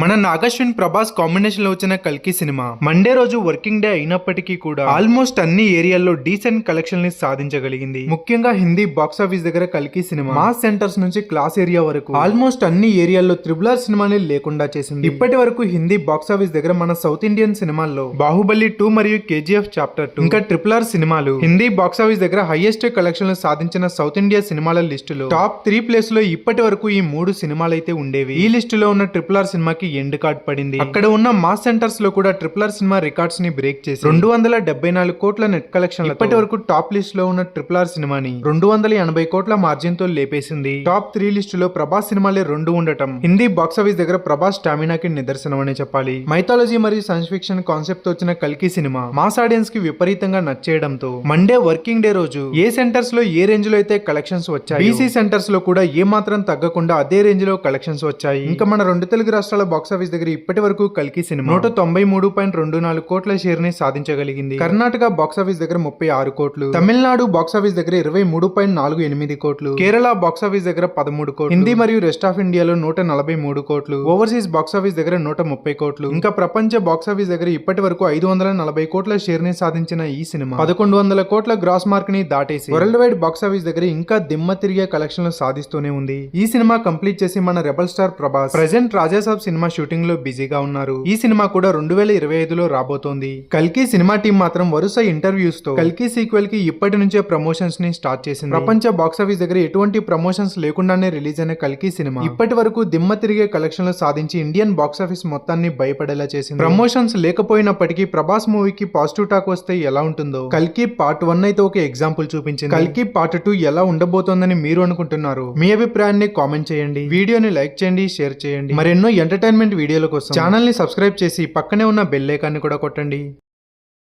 మన నాగశ్విన్ ప్రభాస్ కాంబినేషన్లో వచ్చిన కల్కి సినిమా. మండే రోజు వర్కింగ్ డే అయినప్పటికీ కూడా ఆల్మోస్ట్ అన్ని ఏరియాల్లో డీసెంట్ కలెక్షన్ని సాధించగలిగింది. ముఖ్యంగా హిందీ బాక్స్ ఆఫీస్ దగ్గర కల్కి సినిమా. మాస్ సెంటర్స్ నుంచి క్లాస్ ఏరియా వరకు ఆల్మోస్ట్ అన్ని ఏరియాల్లో త్రిబులర్ సినిమాని లేకుండా చేసింది. ఇప్పటి వరకు హిందీ బాక్స్ ఆఫీస్ దగ్గర మన సౌత్ ఇండియన్ సినిమాల్లో బాహుబలి టూ మరియు కేజీఎఫ్ చాప్టర్ టూ ఇంకా ట్రిపుల్ ఆర్ సినిమాలు హిందీ బాక్స్ ఆఫీస్ దగ్గర హైయెస్ట్ కలెక్షన్ సాధించిన సౌత్ ఇండియా సినిమాల లిస్టులో టాప్ త్రీ ప్లేస్లో ఇప్పటి వరకు ఈ మూడు సినిమాలు అయితే ఉండేవి. ఈ లిస్టులో ఉన్న ట్రిపుల్ ఆర్ సినిమాకి ఎండ్ కార్డ్ పడింది. అక్కడ ఉన్న మాస్ సెంటర్స్లో కూడా ట్రిపుల్ ఆర్ సినిమా రికార్డ్స్ని బ్రేక్ చేసి రెండు వందల డెబ్బై నాలుగు కోట్ల నెట్ కలెక్షన్ ఇప్పటి వరకు టాప్ లిస్ట్లో ఉన్న ట్రిపుల్ ఆర్ సినిమాని రెండు వందల ఎనభై కోట్ల మార్జిన్తో లేపేసింది. టాప్ త్రీ లిస్ట్లో ప్రభాస్ సినిమాలే రెండు ఉండటం. హిందీ బాక్స్ ఆఫీస్ దగ్గర ప్రభాస్ స్టామినాకి నిదర్శనం అనే చెప్పాలి. మైథాలజీ మరియు సైన్స్ ఫిక్షన్ కాన్సెప్ట్తో వచ్చిన కల్కి సినిమా మాస్ ఆడియన్స్కి విపరీతంగా నచ్చేయడంతో మండే వర్కింగ్ డే రోజు ఏ సెంటర్స్లో ఏ రేంజ్లో అయితే కలెక్షన్స్ వచ్చాయి. బీసీ సెంటర్స్లో కూడా ఏ మాత్రం తగ్గకుండా అదే రేంజ్లో కలెక్షన్స్ వచ్చాయి. ఇంకా మన రెండు తెలుగు రాష్ట్రాల బాక్స్ ఆఫీస్ దగ్గర ఇప్పటి వరకు కల్కి సినిమా. నూట తొంభై మూడు పాయింట్ రెండు నాలుగు కోట్ల షేర్ని సాధించగలిగింది. కర్ణాటక బాక్స్ ఆఫీస్ దగ్గర ముప్పై ఆరు కోట్లు. తమిళనాడు బాక్స్ ఆఫీస్ దగ్గర ఇరవై మూడు పాయింట్ నాలుగు ఎనిమిది కోట్లు. కేరళ బాక్స్ ఆఫీస్ దగ్గర పదమూడు కోట్లు. హిందీ మరియు రెస్ట్ ఆఫ్ ఇండియాలో నూట నలభై మూడు కోట్లు. ఓవర్సీస్ బాక్స్ ఆఫీస్ దగ్గర నూట ముప్పై కోట్లు. ఇంకా ప్రపంచ బాక్స్ ఆఫీస్ దగ్గర ఇప్పటి వరకు ఐదు వందల నలభై కోట్ల షేర్ని సాధించిన ఈ సినిమా. పదకొండు వందల కోట్ల గ్రాస్ మార్క్ని దాటేసి వరల్డ్ వైడ్ బాక్స్ ఆఫీస్ దగ్గర ఇంకా దిమ్మ తిరిగే కలెక్షన్లు సాధిస్తూనే ఉంది. ఈ సినిమా కంప్లీట్ చేసి మన rebel star Prabhas present Rajasaab cinema సినిమా షూటింగ్లో బిజీగా ఉన్నారు. ఈ సినిమా కూడా రెండు వేల ఇరవై ఐదులో రాబోతోంది. కల్కి సినిమా టీం మాత్రం వరుస ఇంటర్వ్యూస్తో కల్కి సీక్వెల్కి ఇప్పటి నుంచే ప్రమోషన్స్ని స్టార్ట్ చేసింది. ప్రపంచ బాక్స్ ఆఫీస్ దగ్గర ఎటువంటి ప్రమోషన్స్ లేకుండానే రిలీజ్ అయిన కల్కి సినిమా ఇప్పటి వరకు దిమ్మ తిరిగే కలెక్షన్లు సాధించి ఇండియన్ బాక్స్ ఆఫీస్ మొత్తాన్ని భయపడేలా చేసింది. ప్రమోషన్స్ లేకపోయినప్పటికీ ప్రభాస్ మూవీకి పాజిటివ్ టాక్ వస్తే ఎలా ఉంటుందో కల్కి పార్ట్ వన్ అయితే ఒక ఎగ్జాంపుల్ చూపించింది. కల్కి పార్ట్ టూ ఎలా ఉండబోతోందని మీరు అనుకుంటున్నారు? మీ అభిప్రాయాన్ని కామెంట్ చేయండి. వీడియోని లైక్ చేయండి షేర్ చేయండి. మరెన్నో ఎంటర్టైన్మెంట్ వీడియోల కోసం ఛానల్ని సబ్స్క్రైబ్ చేసి పక్కనే ఉన్న బెల్ ఐకాన్ని కూడా కొట్టండి.